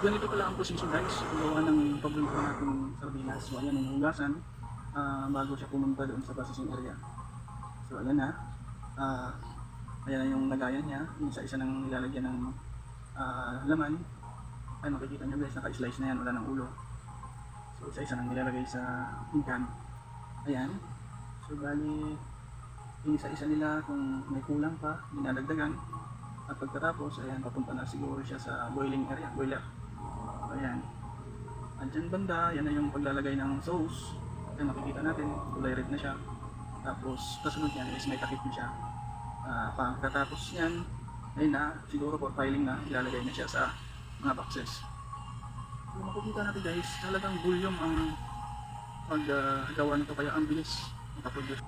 ganito pala ang proseso guys. Gawa ng paborito natin sardinas. So ayan ang hugasan ah, bago siya pumunta doon sa processing area. So ayan na. Ah, ayan yung lagayan niya. Isa-isa nang nilalagyan ng ah, laman. Ay makikita nyo guys, naka-slice na yan, wala ng ulo. So isa-isa nang nilalagay sa pinggan. Ayan. So bali, inisa-isa nila kung may kulang pa, dinadagdagan. At pagkatapos, ayan, papunta na siguro siya sa boiling area, boiler. Ayan. Andyan banda, yan na yung paglalagay ng sauce. Ayan, makikita natin, kulay red na siya. Tapos, kasunod yan is may takip na siya. Ah, pagkatapos yan, ayun na, siguro for filing na, ilalagay na siya sa mga boxes. Kung makikita natin guys, talagang bulyong ang paggawa nito kaya ang bilis makaproduce.